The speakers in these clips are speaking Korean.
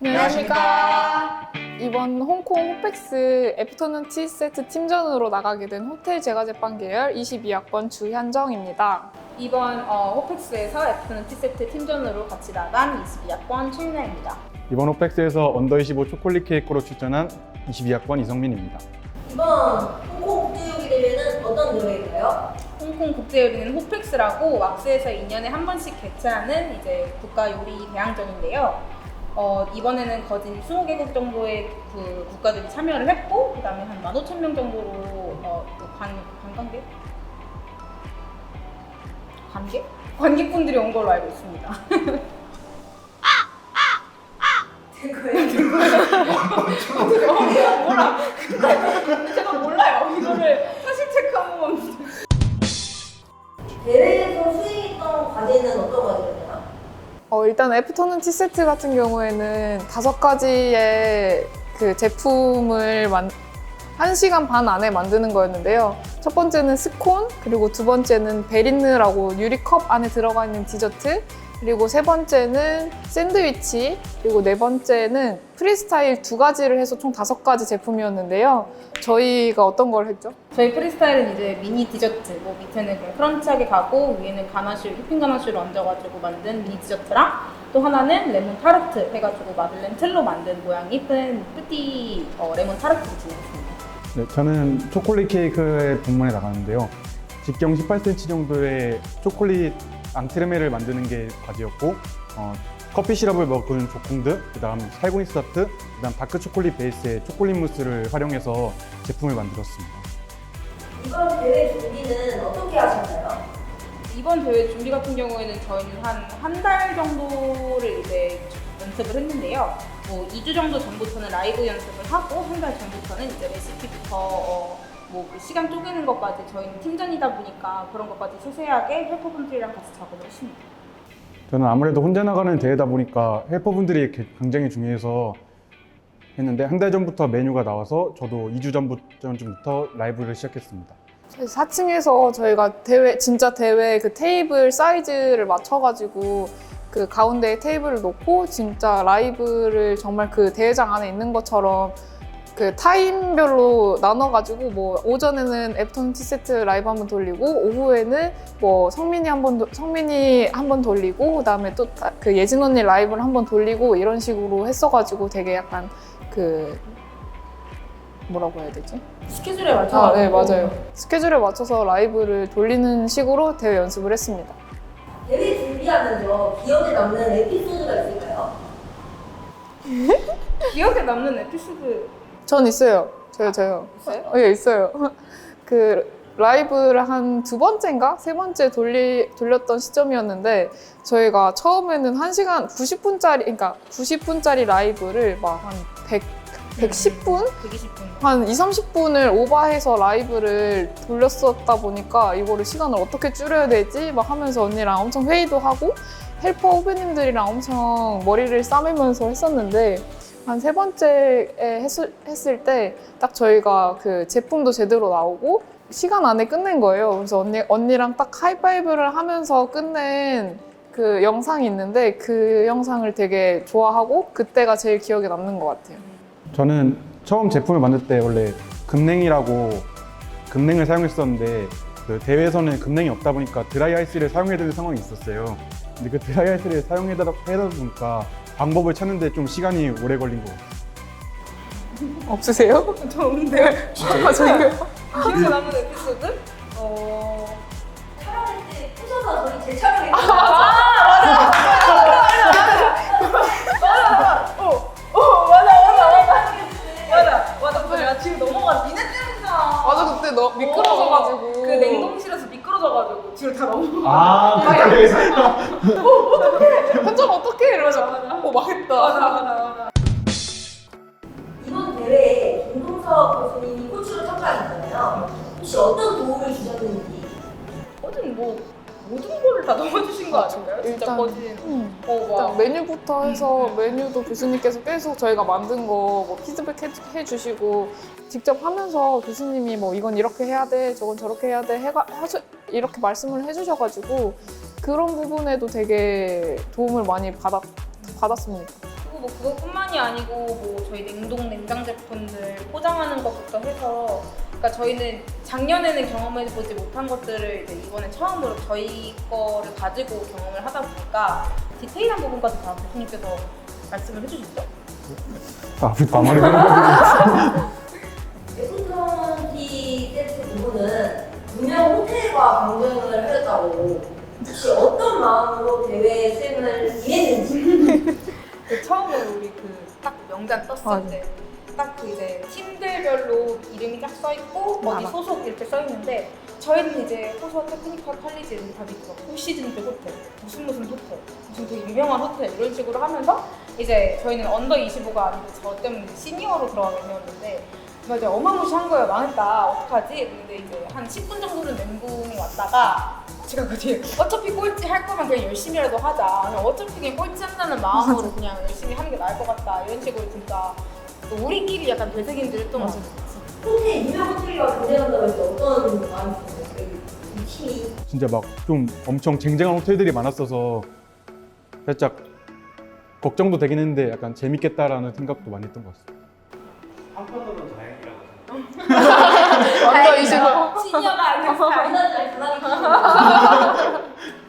안녕하십니까. 이번 홍콩 호펙스 애프터눈 티 세트 팀전으로 나가게 된 호텔 제과제빵 계열 22학번 주현정입니다. 이번 어, 호펙스에서 애프터눈 티세트 팀전으로 같이 나간 22학번 최윤아입니다. 이번 오펙스에서 언더 25 초콜릿 케이크로 출전한 22학번 이성민입니다. 이번 홍콩 국제 요리 대회는 어떤 대회인가요? 홍콩 국제 요리는 호펙스라고 왁스에서 2년에 한 번씩 개최하는 이제 국가 요리 대항전인데요. 어, 이번에는 거진 20개국 정도의 그 국가들이 참여를 했고, 그 다음에 한 15,000명 정도로 어, 그 관, 관광객? 관객? 관객분들이 온 걸로 알고 있습니다. 된 거예요? 몰라. 근데 제가 몰라요. 이거를 사실 체크 한 번만. 대회에서 수행했던 과제는? 어, 일단 애프터눈 티 세트 같은 경우에는 다섯 가지의 그 제품을 만, 1시간 반 안에 만드는 거였는데요. 첫 번째는 스콘, 그리고 두 번째는 베린느라고 유리컵 안에 들어가 있는 디저트, 그리고 세 번째는 샌드위치, 그리고 네 번째는 프리스타일 두 가지를 해서 총 다섯 가지 제품이었는데요. 저희가 어떤 걸 했죠? 저희 프리스타일은 이제 미니 디저트, 뭐 밑에는 그냥 크런치하게 가고 위에는 가나슈, 휘핑 가나슈를 얹어가지고 만든 미니 디저트랑 또 하나는 레몬 타르트 해가지고 마들렌 틀로 만든 모양 이쁜 뿌띠 어, 레몬 타르트를 진행했습니다. 네, 저는 초콜릿 케이크의 본문에 나가는데요. 직경 18cm 정도의 초콜릿 앙트르메를 만드는 게 과제였고 어, 커피 시럽을 먹은 조콩드, 그다음 살구니스 다트, 그다음 다크 초콜릿 베이스의 초콜릿 무스를 활용해서 제품을 만들었습니다. 이번 대회 준비는 어떻게 하셨나요? 이번 대회 준비 같은 경우에는 저희는 한 한 달 정도를 이제 연습을 했는데요. 뭐 2주 정도 전부터는 라이브 연습을 하고 한 달 전부터는 이제 레시피부터 어, 뭐그 시간 쪼개는 것까지 저희는 팀전이다 보니까 그런 것까지 세세하게 헬퍼분들이랑 같이 작업을 했습니다. 저는 아무래도 혼자 나가는 대회다 보니까 헬퍼분들이 굉장히 중요해서 했는데 한 달 전부터 메뉴가 나와서 저도 2주 전부터 라이브를 시작했습니다. 4층에서 저희가 대회 진짜 대회 그 테이블 사이즈를 맞춰가지고 그 가운데에 테이블을 놓고 진짜 라이브를 정말 그 대회장 안에 있는 것처럼 그 타임별로 나눠가지고 뭐 오전에는 애프터눈 티 세트 라이브 한번 돌리고 오후에는 뭐 성민이 한번 성민이 한번 돌리고 그다음에 또 그 예진 언니 라이브를 한번 돌리고 이런 식으로 했어가지고 되게 약간 그 뭐라고 해야 되지? 스케줄에 맞춰. 아, 네, 맞아요. 스케줄에 맞춰서 라이브를 돌리는 식으로 대회 연습을 했습니다. 대회 준비하면서 기억에 남는 에피소드가 있을까요? 기억에 남는 에피소드 전 있어요. 저요, 저요. 있어요? 어, 예, 있어요. 그 라이브를 한 두 번째인가? 세 번째 돌리, 돌렸던 시점이었는데 저희가 처음에는 1시간 90분짜리, 그러니까 90분짜리 라이브를 막 한 100, 110분? 120분. 한 2, 30분을 오버해서 라이브를 돌렸었다 보니까 이거를 시간을 어떻게 줄여야 되지? 막 하면서 언니랑 엄청 회의도 하고 헬퍼 후배님들이랑 엄청 머리를 싸매면서 했었는데 한 세 번째에 했을, 했을 때 딱 저희가 그 제품도 제대로 나오고 시간 안에 끝낸 거예요. 그래서 언니, 언니랑 딱 하이파이브를 하면서 끝낸 그 영상이 있는데 그 영상을 되게 좋아하고 그때가 제일 기억에 남는 것 같아요. 저는 처음 제품을 만들 때 원래 금냉이라고 금냉을 사용했었는데 그 대회에서는 금냉이 없다 보니까 드라이 아이스를 사용해야 되는 상황이 있었어요. 근데 그 드라이 아이스를 사용하다 하다 보니까 방법을 찾는데 좀 시간이 오래 걸린 것 같아요. 없으세요? 저 없는데요? 아, 저희요? 기억에 남는 에피소드? 어... 촬영할 때 부셔서 저희 재촬영했어요. 다 넘어. 아, 현정 어떡해 이러면서 맞아, 맞아. 어 망했다 맞아, 맞아, 맞아. 이번 대회에 김동석 교수님이 코치로 참가하셨잖아요. 혹시 어떤 도움을 주셨는지 거진 뭐 모든 거를 다 넣어주신 거 아닌가요? 진짜 일단- 거진. 음. 어, 일단. 메뉴부터 해서 음. 메뉴도 교수님께서 계속 저희가 만든 거 뭐 피드백 해, 해주시고 직접 하면서 교수님이 뭐 이건 이렇게 해야 돼 저건 저렇게 해야 돼 해가, 하셔, 이렇게 말씀을 해주셔가지고 그런 부분에도 되게 도움을 많이 받았, 받았습니다. 그리고 뭐 그것뿐만이 아니고 뭐 저희 냉동 냉장 제품들 포장하는 것부터 해서 그러니까 저희는 작년에는 경험해보지 못한 것들을 이제 이번에 처음으로 저희 거를 가지고 경험을 하다 보니까 디테일한 부분까지 다 교수님께서 말씀을 해주시죠. 아, 아무리 그래도 에코트론티 세트 부분은 유명 호텔과 경쟁을 하겠다고 혹시 어떤 마음으로 대회 수행을 임했는지 그 처음으로 우리 그 딱 명단 떴을 맞아. 때 딱 그 이제 팀들별로 이름이 딱 써 있고 어디 알아. 소속 이렇게 써 있는데 저희는 이제 호서 테크니컬 칼리지 이런 다 믿고 포시즌즈 호텔 무슨 무슨 호텔 무슨 되게 유명한 호텔 이런 식으로 하면서 이제 저희는 언더 25가 아니고 저 때문에 시니어로 들어가게 되었는데 맞아 어마무시한 거예요. 망했다 어떡하지? 근데 이제 한 10분 정도는 멘붕이 왔다가 제가 그 뒤에 어차피 꼴찌 할 거면 그냥 열심히라도 하자. 그냥 어차피 그냥 꼴찌 한다는 마음으로 그냥 열심히 하는 게 나을 것 같다. 이런 식으로 진짜 또 우리끼리 약간 되새김질 했던 것 같아요 호텔 유명 호텔과 경쟁한다고 때 어떤 마음이 드셨어요? 이 팀이 진짜 막 좀 엄청 쟁쟁한 호텔들이 많았어서 살짝 걱정도 되긴 했는데 약간 재밌겠다라는 생각도 많이 했던 것 같아요. 한편으로는 다행이라고 완전 이시고 시니어가 아니었어 장난잘 장난이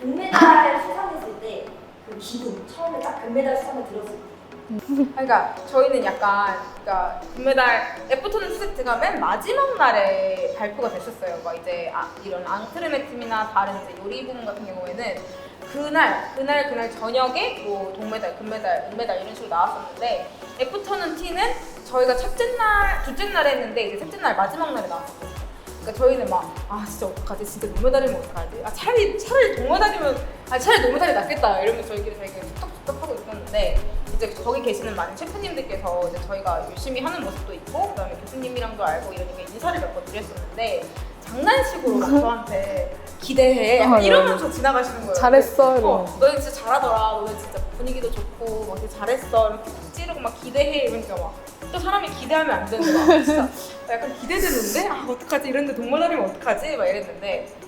금메달 수상했을 때 그 기분 처음에 딱 금메달 수상을 들었을 때 그러니까 저희는 약간 그러니까 금메달 애프터눈 세트가 맨 마지막 날에 발표가 됐었어요. 막 이제 아, 이런 앙트르메 팀이나 다른 이제 요리 부문 같은 경우에는 그날 그날 그날 저녁에 뭐 동메달, 금메달, 은메달 이런 식으로 나왔었는데 애프터눈 티는 저희가 첫째 날, 둘째 날에 했는데 이제 셋째 날 마지막 날에 나왔었거든요. 그러니까 저희는 막 아 진짜 어떡하지 진짜 노메달이면 어떡하지 아 차라리 차라리 동메달이면 아 차라리 노메달이 낫겠다 이러면서 저희끼리 되게 툭툭툭 하고 있었는데 이제 거기 계시는 많은 셰프님들께서 이제 저희가 열심히 하는 모습도 있고 그다음에 교수님이랑도 알고 이러니까 인사를 몇 번 드렸었는데 장난식으로 막 저한테 기대해 약간 아, 네, 이러면서 지나가시는 거예요. 잘했어 어, 이러면서 너네 진짜 잘하더라. 너네 진짜 분위기도 좋고 막 되게 잘했어. 이렇게 툭 찌르고 막 기대해 이러니까 막 또 사람이 기대하면 안 되는 거야. 진짜 약간 기대되는데 아 어떡하지 이랬는데 동메달이면 어떡하지 막 이랬는데 딱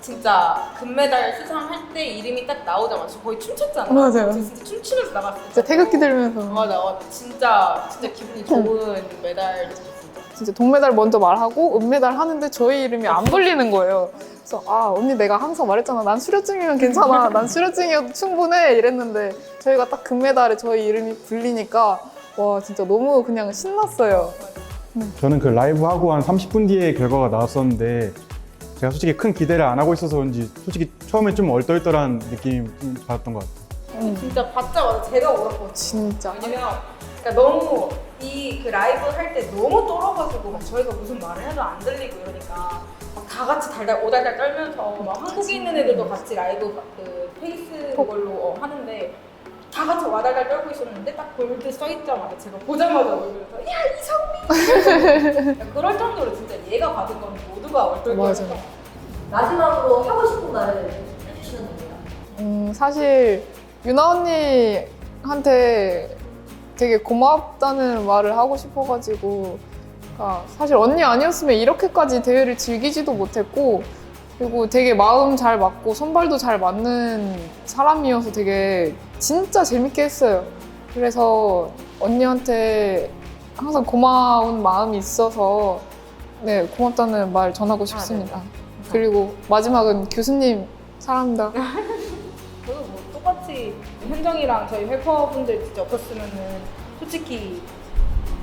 진짜 금메달 수상할 때 이름이 딱 나오자마자 저 거의 춤췄잖아. 맞아요. 저 진짜 춤추면서 나갔어. 진짜 태극기 들면서 맞아, 맞아. 진짜 진짜 기분이 좋은 메달이었어 진짜. 진짜 동메달 먼저 말하고 은메달 하는데 저희 이름이 안 불리는 거예요. 그래서 아 언니 내가 항상 말했잖아. 난 수료증이면 괜찮아. 난 수료증이어도 충분해 이랬는데 저희가 딱 금메달에 저희 이름이 불리니까 와 진짜 너무 그냥 신났어요. 저는 그 라이브 하고 한 30분 뒤에 결과가 나왔었는데 제가 솔직히 큰 기대를 안 하고 있어서 그런지 솔직히 처음에 좀 얼떨떨한 느낌 좀 받았던 것 같아요. 음, 진짜 받자마자 제가 울었거든요. 진짜. 왜냐면 그러니까 너무 이 그 라이브 할 때 너무 떨어가지고 막 저희가 무슨 말을 해도 안 들리고 이러니까 막 다 같이 달달 오달달 떨면서 막 한국에 있는 애들도 같이 라이브 그 페이스 그걸로 어, 하는데 다 같이 와달달 떨고 있었는데 딱 골드 써 있자마자 제가 보자마자 울면서 야 이성민 그럴 정도로 진짜 얘가 받은 건 모두가 얼떨떨했다. 맞아요. 마지막으로 하고 싶은 말을 해주시면 됩니다. 음, 사실 유나 언니한테 되게 고맙다는 말을 하고 싶어가지고 그러니까 사실 언니 아니었으면 이렇게까지 대회를 즐기지도 못했고 그리고 되게 마음 잘 맞고 손발도 잘 맞는 사람이어서 되게 진짜 재밌게 했어요. 그래서 언니한테 항상 고마운 마음이 있어서 네 고맙다는 말 전하고 싶습니다. 그리고 마지막은 교수님 사랑합니다. 저도 뭐 똑같이 현정이랑 저희 헬퍼분들 진짜 없었으면은 솔직히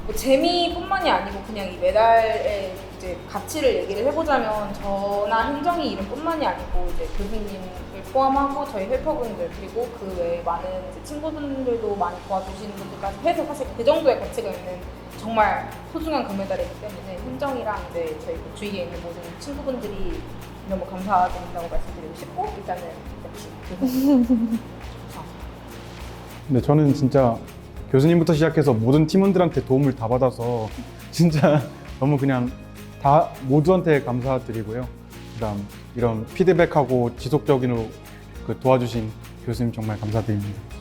뭐 재미뿐만이 아니고 그냥 이 메달의 이제 가치를 얘기를 해보자면 저나 현정이 이름뿐만이 아니고 이제 교수님을 포함하고 저희 헬퍼분들 그리고 그 외에 많은 친구분들도 많이 도와주시는 분들까지 해서 사실 그 정도의 가치가 있는 정말 소중한 금메달이기 때문에 현정이랑 이제 저희 그 주위에 있는 모든 친구분들이 너무 감사드린다고 말씀드리고 싶고 일단은 역시 교수님. 근데 저는 진짜 교수님부터 시작해서 모든 팀원들한테 도움을 다 받아서 진짜 너무 그냥 다 모두한테 감사드리고요. 그다음 이런 피드백하고 지속적으로 그 도와주신 교수님 정말 감사드립니다.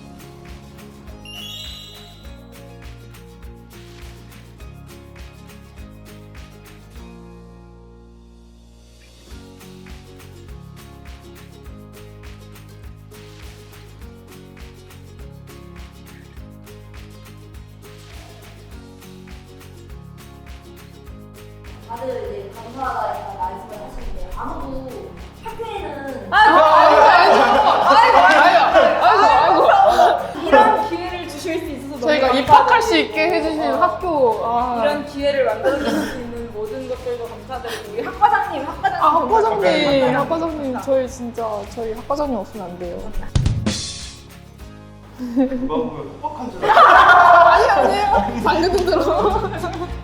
다들 이제 감사하다 이렇게 말씀을 하시는데 아무도 학교에는 아이고, 아이고, 아이고. 이런 기회를 주실 수 있어서 너무 저희가 감사드리고 입학할 수 있게 해주신 학교. 아, 이런 기회를 수 있는 모든 것들도 감사드리고 우리 학과장님, 학과장님 아, 정말 학과장님, 감사드립니다. 학과장님, 저희 진짜 저희 학과장님 없으면 안 돼요. 그거 보면 뻑뻑한 줄 알았어요. 아니 아니에요. 방금 들어.